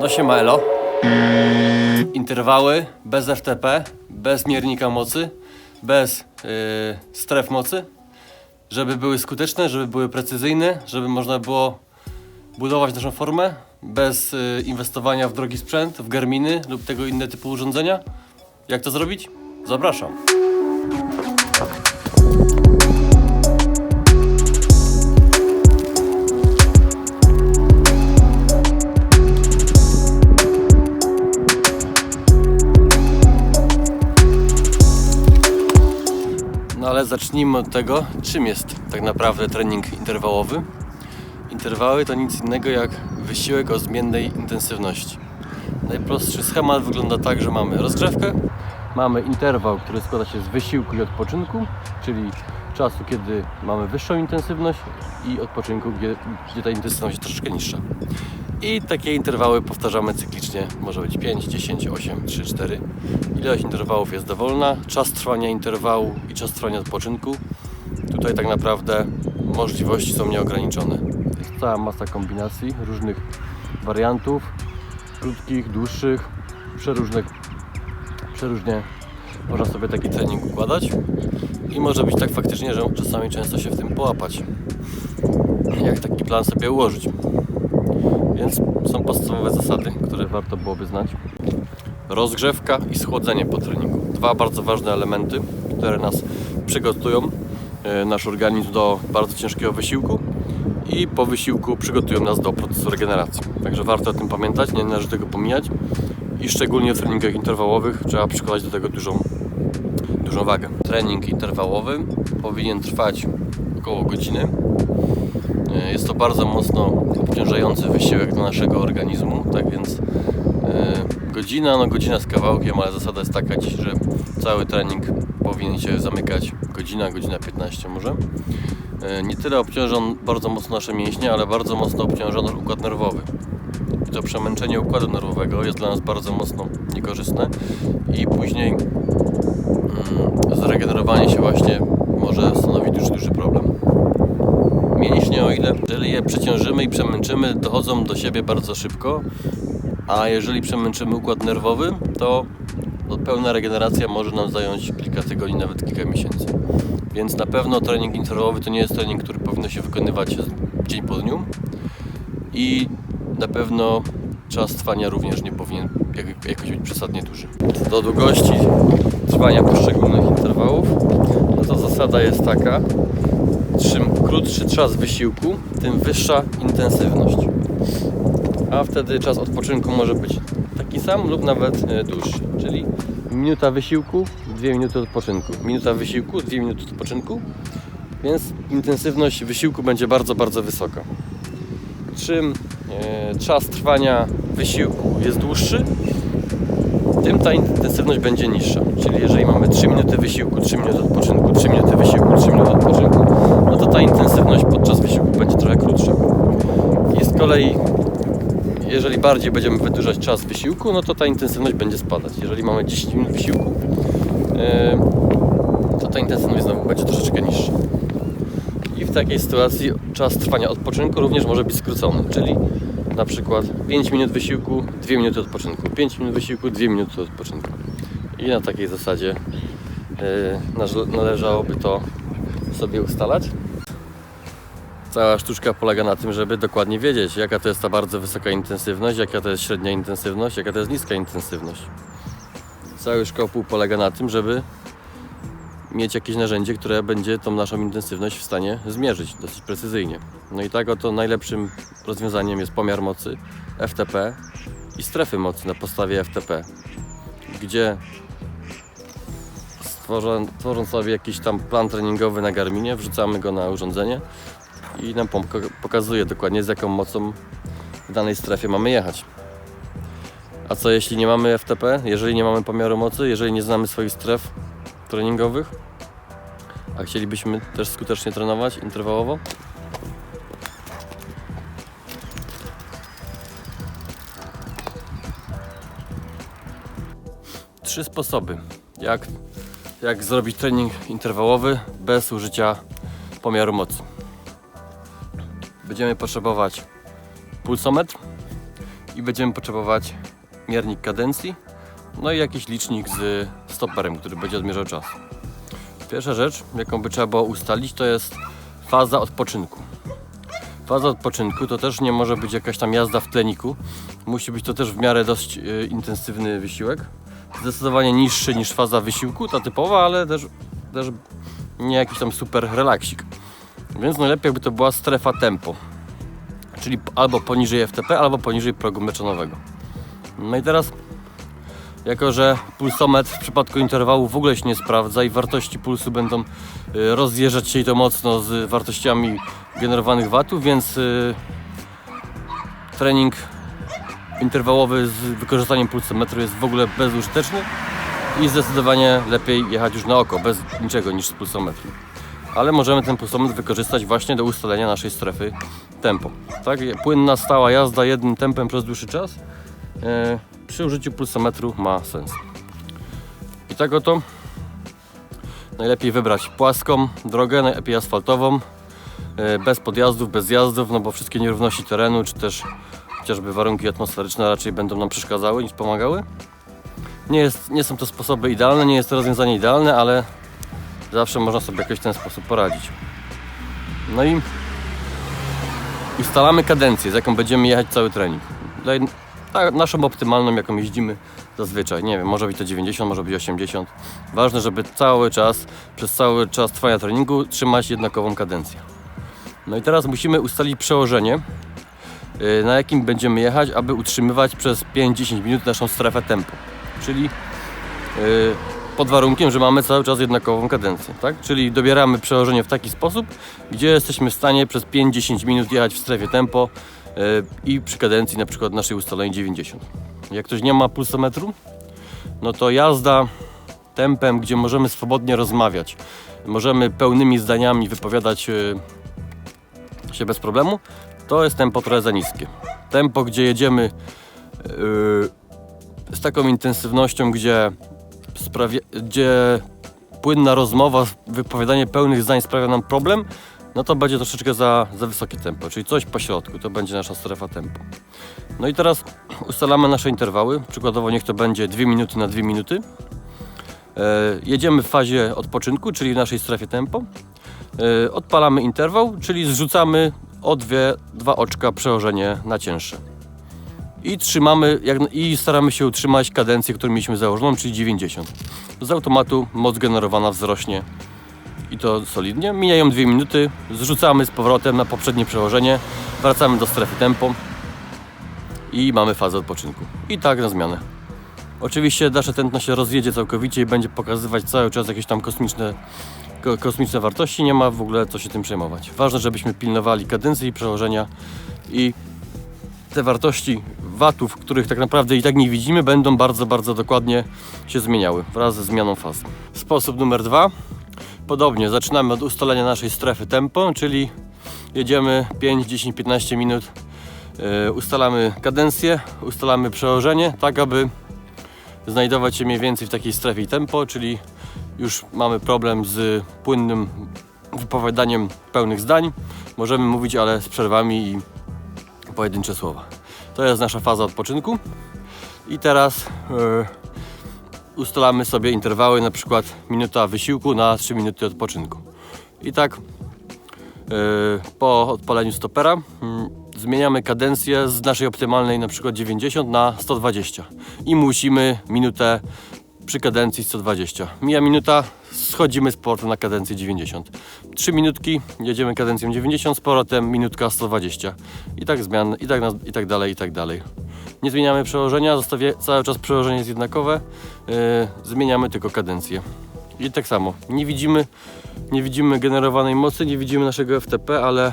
No siema Elo. Interwały bez FTP, bez miernika mocy, bez yy, stref mocy, żeby były skuteczne, żeby były precyzyjne, żeby można było budować naszą formę bez yy, inwestowania w drogi sprzęt, w Garminy lub tego inne typu urządzenia. Jak to zrobić? Zapraszam. Ale zacznijmy od tego, czym jest tak naprawdę trening interwałowy. Interwały to nic innego jak wysiłek o zmiennej intensywności. Najprostszy schemat wygląda tak, że mamy rozgrzewkę, mamy interwał, który składa się z wysiłku i odpoczynku, czyli czasu, kiedy mamy wyższą intensywność i odpoczynku, gdzie, gdzie ta intensywność jest troszeczkę niższa. I takie interwały powtarzamy cyklicznie. Może być 5, 10, 8, 3, 4. Ilość interwałów jest dowolna. Czas trwania interwału i czas trwania odpoczynku. Tutaj tak naprawdę możliwości są nieograniczone. Jest cała masa kombinacji różnych wariantów, krótkich, dłuższych, przeróżnych, przeróżnie można sobie taki trening układać i może być tak faktycznie, że czasami często się w tym połapać. Jak taki plan sobie ułożyć. Więc są podstawowe zasady, które warto byłoby znać. Rozgrzewka i schłodzenie po treningu. Dwa bardzo ważne elementy, które nas przygotują, e, nasz organizm do bardzo ciężkiego wysiłku i po wysiłku przygotują nas do procesu regeneracji. Także warto o tym pamiętać, nie należy tego pomijać i szczególnie w treningach interwałowych trzeba przykładać do tego dużą, dużą wagę. Trening interwałowy powinien trwać około godziny. E, Jest to bardzo mocno obciążający wysiłek dla naszego organizmu, tak więc e, godzina, no godzina z kawałkiem, ale zasada jest taka dziś, że cały trening powinien się zamykać godzina, godzina 15 może. E, Nie tyle obciąża on bardzo mocno nasze mięśnie, ale bardzo mocno obciąża nasz układ nerwowy. I to przemęczenie układu nerwowego jest dla nas bardzo mocno niekorzystne i później mm, zregenerowanie się właśnie może stanowić duży, duży problem mięśnie, o ile jeżeli je przeciążymy i przemęczymy, dochodzą do siebie bardzo szybko, a jeżeli przemęczymy układ nerwowy, to pełna regeneracja może nam zająć kilka tygodni, nawet kilka miesięcy. Więc na pewno trening interwałowy to nie jest trening, który powinno się wykonywać dzień po dniu i na pewno czas trwania również nie powinien jak- jakoś być przesadnie duży. Do długości trwania poszczególnych interwałów, no to zasada jest taka, czym krótszy czas wysiłku, tym wyższa intensywność. A wtedy czas odpoczynku może być taki sam lub nawet e, dłuższy. Czyli minuta wysiłku, dwie minuty odpoczynku. Minuta wysiłku, dwie minuty odpoczynku. Więc intensywność wysiłku będzie bardzo, bardzo wysoka. Czym e, czas trwania wysiłku jest dłuższy, tym ta intensywność będzie niższa. Czyli jeżeli mamy 3 minuty wysiłku, 3 minuty odpoczynku, 3 minuty wysiłku, 3 minuty odpoczynku, no to ta intensywność podczas wysiłku będzie trochę krótsza. I z kolei, jeżeli bardziej będziemy wydłużać czas wysiłku, no to ta intensywność będzie spadać. Jeżeli mamy 10 minut wysiłku, yy, to ta intensywność znowu będzie troszeczkę niższa. I w takiej sytuacji czas trwania odpoczynku również może być skrócony, czyli na przykład 5 minut wysiłku, 2 minuty odpoczynku, 5 minut wysiłku, 2 minuty odpoczynku. I na takiej zasadzie yy, należałoby to sobie ustalać. Cała sztuczka polega na tym, żeby dokładnie wiedzieć, jaka to jest ta bardzo wysoka intensywność, jaka to jest średnia intensywność, jaka to jest niska intensywność. Cały szkopuł polega na tym, żeby mieć jakieś narzędzie, które będzie tą naszą intensywność w stanie zmierzyć dosyć precyzyjnie. No i tak oto najlepszym rozwiązaniem jest pomiar mocy FTP i strefy mocy na podstawie FTP, gdzie tworząc sobie jakiś tam plan treningowy na Garminie, wrzucamy go na urządzenie i nam pokazuje dokładnie z jaką mocą w danej strefie mamy jechać. A co jeśli nie mamy FTP, jeżeli nie mamy pomiaru mocy, jeżeli nie znamy swoich stref treningowych, a chcielibyśmy też skutecznie trenować interwałowo? Trzy sposoby, jak, jak zrobić trening interwałowy bez użycia pomiaru mocy. Będziemy potrzebować pulsometr i będziemy potrzebować miernik kadencji, no i jakiś licznik z stoperem, który będzie odmierzał czas. Pierwsza rzecz, jaką by trzeba było ustalić, to jest faza odpoczynku. Faza odpoczynku to też nie może być jakaś tam jazda w tleniku. Musi być to też w miarę dość y, intensywny wysiłek. Zdecydowanie niższy niż faza wysiłku, ta typowa, ale też, też nie jakiś tam super relaksik. Więc najlepiej jakby to była strefa tempo. Czyli albo poniżej FTP, albo poniżej progu meczanowego. No i teraz jako że pulsometr w przypadku interwału w ogóle się nie sprawdza i wartości pulsu będą y, rozjeżdżać się i to mocno z wartościami generowanych watów, więc y, trening interwałowy z wykorzystaniem pulsometru jest w ogóle bezużyteczny i zdecydowanie lepiej jechać już na oko, bez niczego niż z pulsometru. Ale możemy ten pulsometr wykorzystać właśnie do ustalenia naszej strefy tempo. Tak? Płynna, stała jazda jednym tempem przez dłuższy czas e, przy użyciu pulsometru ma sens. I tak oto najlepiej wybrać płaską drogę, najlepiej asfaltową, e, bez podjazdów, bez zjazdów, no bo wszystkie nierówności terenu, czy też chociażby warunki atmosferyczne raczej będą nam przeszkadzały niż pomagały. Nie, jest, nie są to sposoby idealne, nie jest to rozwiązanie idealne, ale zawsze można sobie jakoś w ten sposób poradzić. No i ustalamy kadencję, z jaką będziemy jechać cały trening. Naszą optymalną, jaką jeździmy zazwyczaj. Nie wiem, może być to 90, może być 80. Ważne, żeby cały czas, przez cały czas trwania treningu trzymać jednakową kadencję. No i teraz musimy ustalić przełożenie, yy, na jakim będziemy jechać, aby utrzymywać przez 5-10 minut naszą strefę tempo. Czyli yy, pod warunkiem, że mamy cały czas jednakową kadencję, tak? Czyli dobieramy przełożenie w taki sposób, gdzie jesteśmy w stanie przez 5-10 minut jechać w strefie tempo yy, i przy kadencji na przykład naszej ustalonej 90. Jak ktoś nie ma pulsometru, no to jazda tempem, gdzie możemy swobodnie rozmawiać, możemy pełnymi zdaniami wypowiadać yy, się bez problemu, to jest tempo trochę za niskie. Tempo, gdzie jedziemy yy, z taką intensywnością, gdzie, sprawia, gdzie płynna rozmowa, wypowiadanie pełnych zdań sprawia nam problem, no to będzie troszeczkę za, za wysokie tempo, czyli coś po środku, to będzie nasza strefa tempo. No i teraz ustalamy nasze interwały, przykładowo niech to będzie 2 minuty na 2 minuty. E, jedziemy w fazie odpoczynku, czyli w naszej strefie tempo. E, odpalamy interwał, czyli zrzucamy o dwie, dwa oczka przełożenie na cięższe. I trzymamy, jak, i staramy się utrzymać kadencję, którą mieliśmy założoną, czyli 90. Z automatu moc generowana wzrośnie i to solidnie. Mijają dwie minuty, zrzucamy z powrotem na poprzednie przełożenie, wracamy do strefy tempo i mamy fazę odpoczynku. I tak na zmianę. Oczywiście nasze tętno się rozjedzie całkowicie i będzie pokazywać cały czas jakieś tam kosmiczne, ko, kosmiczne wartości. Nie ma w ogóle co się tym przejmować. Ważne, żebyśmy pilnowali kadencji i przełożenia i te wartości watów, których tak naprawdę i tak nie widzimy, będą bardzo, bardzo dokładnie się zmieniały wraz ze zmianą faz. Sposób numer dwa. Podobnie zaczynamy od ustalenia naszej strefy tempo, czyli jedziemy 5, 10, 15 minut. Yy, ustalamy kadencję, ustalamy przełożenie, tak aby znajdować się mniej więcej w takiej strefie tempo, czyli już mamy problem z płynnym wypowiadaniem pełnych zdań. Możemy mówić, ale z przerwami i pojedyncze słowa. To jest nasza faza odpoczynku. I teraz yy, ustalamy sobie interwały, na przykład minuta wysiłku na 3 minuty odpoczynku. I tak yy, po odpaleniu stopera yy, zmieniamy kadencję z naszej optymalnej na przykład 90 na 120 i musimy minutę przy kadencji 120. Mija minuta, schodzimy z powrotem na kadencję 90. 3 minutki, jedziemy kadencją 90, z powrotem minutka 120. I tak zmian, i tak, i tak dalej, i tak dalej. Nie zmieniamy przełożenia, zostawię, cały czas przełożenie jest jednakowe, yy, zmieniamy tylko kadencję. I tak samo, nie widzimy, nie widzimy generowanej mocy, nie widzimy naszego FTP, ale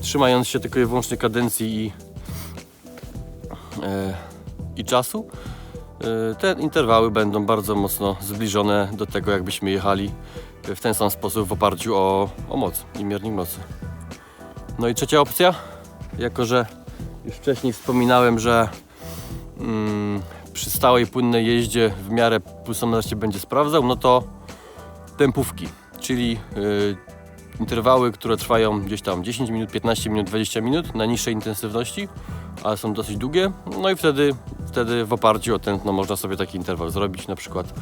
trzymając się tylko i wyłącznie kadencji i, yy, i czasu, te interwały będą bardzo mocno zbliżone do tego, jakbyśmy jechali w ten sam sposób w oparciu o, o moc i miernik mocy. No i trzecia opcja, jako że już wcześniej wspominałem, że mm, przy stałej płynnej jeździe w miarę pulsometr się będzie sprawdzał, no to tempówki, czyli y, interwały, które trwają gdzieś tam 10 minut, 15 minut, 20 minut na niższej intensywności ale są dosyć długie. No i wtedy, wtedy w oparciu o tętno można sobie taki interwał zrobić, na przykład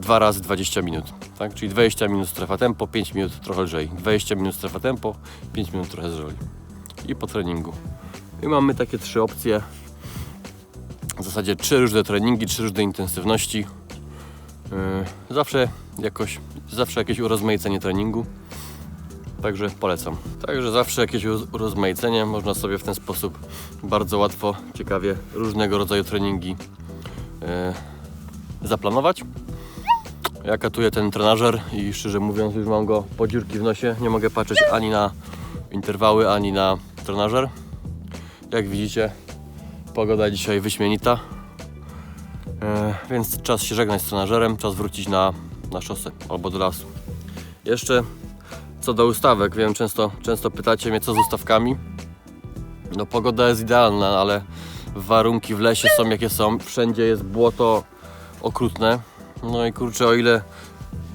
2 razy 20 minut. Tak? Czyli 20 minut strefa tempo, 5 minut trochę lżej. 20 minut strefa tempo, 5 minut trochę lżej. I po treningu. I mamy takie trzy opcje. W zasadzie trzy różne treningi, trzy różne intensywności. Yy, Zawsze jakoś, zawsze jakieś urozmaicenie treningu. Także polecam. Także zawsze jakieś urozmaicenie. Można sobie w ten sposób bardzo łatwo, ciekawie różnego rodzaju treningi yy, zaplanować. Ja katuję ten trenażer i szczerze mówiąc już mam go po dziurki w nosie. Nie mogę patrzeć ani na interwały, ani na trenażer. Jak widzicie, pogoda dzisiaj wyśmienita. E, więc czas się żegnać z trenażerem, czas wrócić na, na szosę albo do lasu. Jeszcze co do ustawek, wiem, często, często pytacie mnie co z ustawkami. No pogoda jest idealna, ale warunki w lesie są jakie są. Wszędzie jest błoto okrutne. No i kurczę, o ile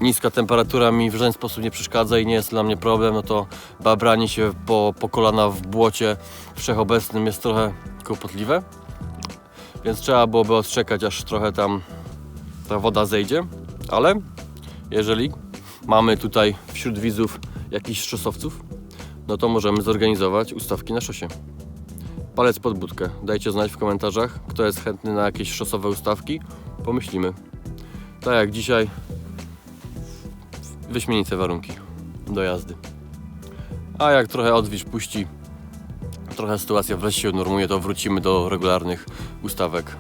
niska temperatura mi w żaden sposób nie przeszkadza i nie jest dla mnie problem, no to babranie się po, po kolana w błocie wszechobecnym jest trochę kłopotliwe. Więc trzeba byłoby odczekać, aż trochę tam ta woda zejdzie. Ale jeżeli mamy tutaj wśród widzów jakichś szosowców, no to możemy zorganizować ustawki na szosie. Palec pod budkę. Dajcie znać w komentarzach, kto jest chętny na jakieś szosowe ustawki. Pomyślimy. Tak jak dzisiaj, wyśmienite warunki do jazdy. A jak trochę odwilż puści, trochę sytuacja w lesie się normuje, to wrócimy do regularnych ustawek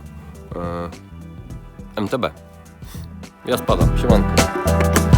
e, MTB. Ja spadam, siemanko.